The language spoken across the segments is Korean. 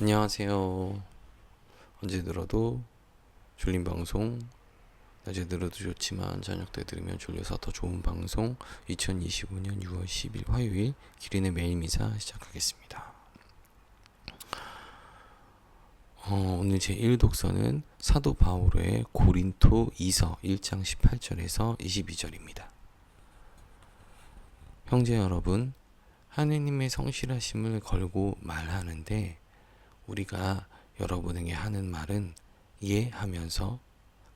안녕하세요. 언제 들어도 졸린 방송, 낮에 들어도 좋지만 저녁 때 들으면 졸려서 더 좋은 방송 2025년 6월 10일 화요일 기린의 매일 미사 시작하겠습니다. 어, 오늘 제 1독서는 사도 바오로의 고린토 2서 1장 18절에서 22절입니다. 형제 여러분, 하느님의 성실하심을 걸고 말하는데 우리가 여러분에게 하는 말은 예 하면서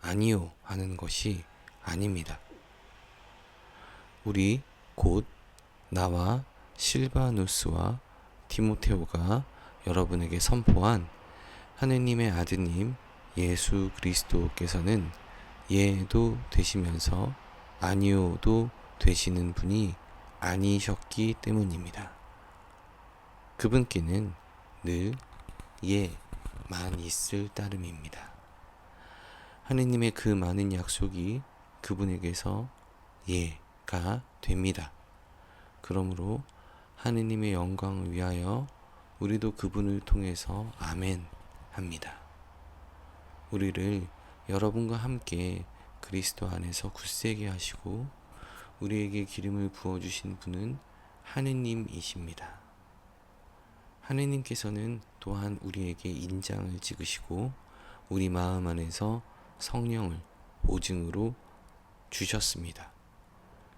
아니요 하는 것이 아닙니다. 우리 곧 나와 실바누스와 디모테오가 여러분에게 선포한 하느님의 아드님 예수 그리스도께서는 예도 되시면서 아니요도 되시는 분이 아니셨기 때문입니다. 그분께는 늘 예 만 있을 따름입니다. 하느님의 그 많은 약속이 그분에게서 예가 됩니다. 그러므로 하느님의 영광을 위하여 우리도 그분을 통해서 아멘 합니다. 우리를 여러분과 함께 그리스도 안에서 굳세게 하시고 우리에게 기름을 부어 주신 분은 하느님이십니다. 하느님께서는 또한 우리에게 인장을 찍으시고 우리 마음 안에서 성령을 보증으로 주셨습니다.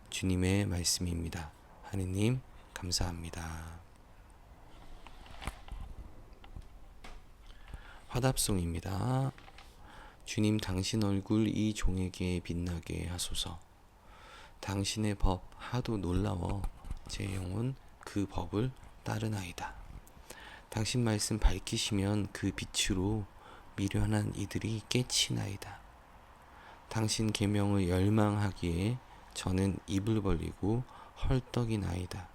주님의 말씀입니다. 하느님 감사합니다. 화답송입니다. 주님 당신 얼굴 이 종에게 빛나게 하소서. 당신의 법 하도 놀라워 제 영혼 그 법을 따르나이다. 당신 말씀 밝히시면 그 빛으로 미련한 이들이 깨치나이다. 당신 계명을 열망하기에 저는 입을 벌리고 헐떡이 나이다.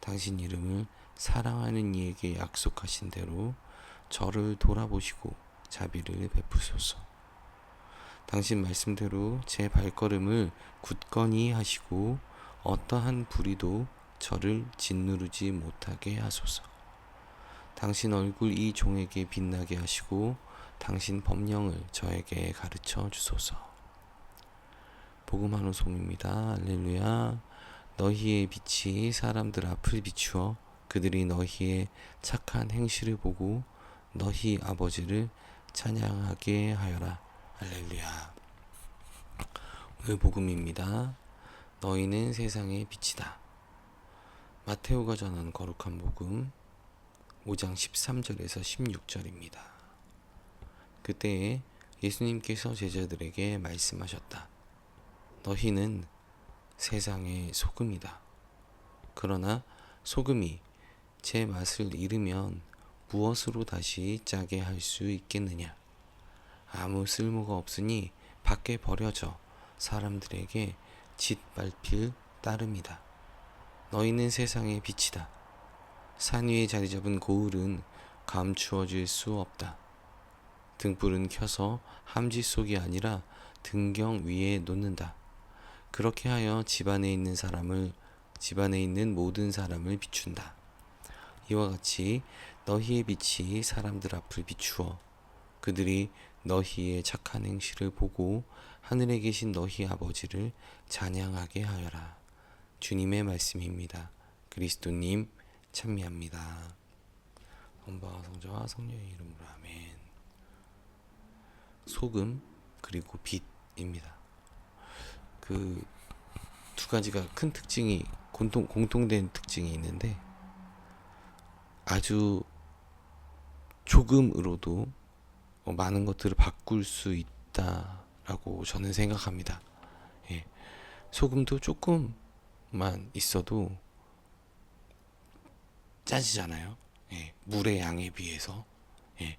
당신 이름을 사랑하는 이에게 약속하신 대로 저를 돌아보시고 자비를 베푸소서. 당신 말씀대로 제 발걸음을 굳건히 하시고 어떠한 불의도 저를 짓누르지 못하게 하소서. 당신 얼굴 이 종에게 빛나게 하시고 당신 법령을 저에게 가르쳐 주소서. 복음한 호송입니다. 할렐루야. 너희의 빛이 사람들 앞을 비추어 그들이 너희의 착한 행실을 보고 너희 아버지를 찬양하게 하여라. 할렐루야. 오늘 복음입니다. 너희는 세상의 빛이다. 마테오가 전한 거룩한 복음 5장 13절에서 16절입니다. 그때에 예수님께서 제자들에게 말씀하셨다. 너희는 세상의 소금이다. 그러나 소금이 제 맛을 잃으면 무엇으로 다시 짜게 할 수 있겠느냐? 아무 쓸모가 없으니 밖에 버려져 사람들에게 짓밟힐 따름이다. 너희는 세상의 빛이다. 산 위에 자리 잡은 고울은 감추어질 수 없다. 등불은 켜서 함지 속이 아니라 등경 위에 놓는다. 그렇게 하여 집안에 있는 사람을 집안에 있는 모든 사람을 비춘다. 이와 같이 너희의 빛이 사람들 앞을 비추어 그들이 너희의 착한 행실을 보고 하늘에 계신 너희 아버지를 찬양하게 하여라. 주님의 말씀입니다. 그리스도님 찬미합니다. 엄바와 성자와 성령의 이름으로 아멘. 소금 그리고 빛입니다. 그 두 가지가 큰 특징이 공통 공통된 특징이 있는데 아주 조금으로도 어, 많은 것들을 바꿀 수 있다라고 저는 생각합니다. 예. 소금도 조금만 있어도 짜지잖아요. 예. 물의 양에 비해서. 예.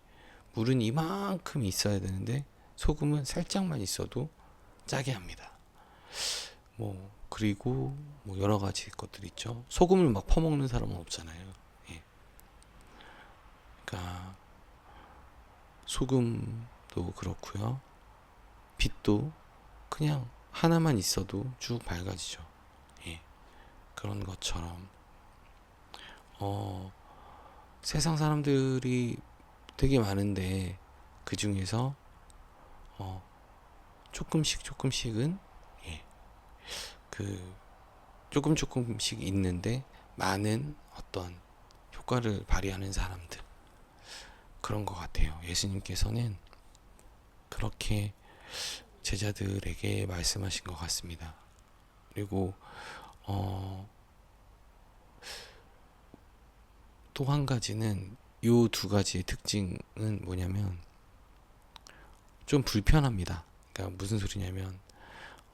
물은 이만큼 있어야 되는데 소금은 살짝만 있어도 짜게 합니다. 뭐 그리고 뭐 여러 가지 것들 있죠. 소금을 막 퍼먹는 사람은 없잖아요. 예. 그러니까 소금도 그렇고요. 빛도 그냥 하나만 있어도 쭉 밝아지죠. 예. 그런 것처럼 어 세상 사람들이 되게 많은데 그 중에서 어, 조금씩 조금씩은 예, 그 조금 조금씩 있는데 많은 어떤 효과를 발휘하는 사람들 그런 것 같아요. 예수님께서는 그렇게 제자들에게 말씀하신 것 같습니다. 그리고 어, 또 한 가지는 요 두 가지의 특징은 뭐냐면 좀 불편합니다. 그러니까 무슨 소리냐면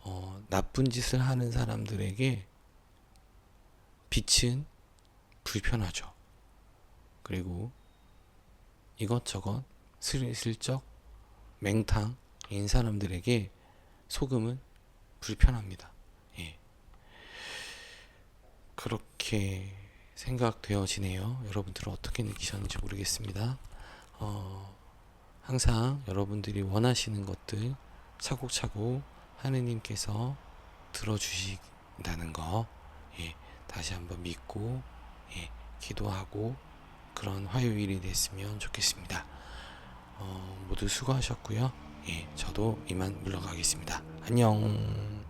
어, 나쁜 짓을 하는 사람들에게 빛은 불편하죠. 그리고 이것저것 슬슬쩍 맹탕인 사람들에게 소금은 불편합니다. 예. 그렇게 생각되어지네요. 여러분들은 어떻게 느끼셨는지 모르겠습니다. 어, 항상 여러분들이 원하시는 것들 차곡차곡 하느님께서 들어주신다는 거 예, 다시 한번 믿고 예, 기도하고 그런 화요일이 됐으면 좋겠습니다. 어, 모두 수고하셨고요. 예, 저도 이만 물러가겠습니다. 안녕.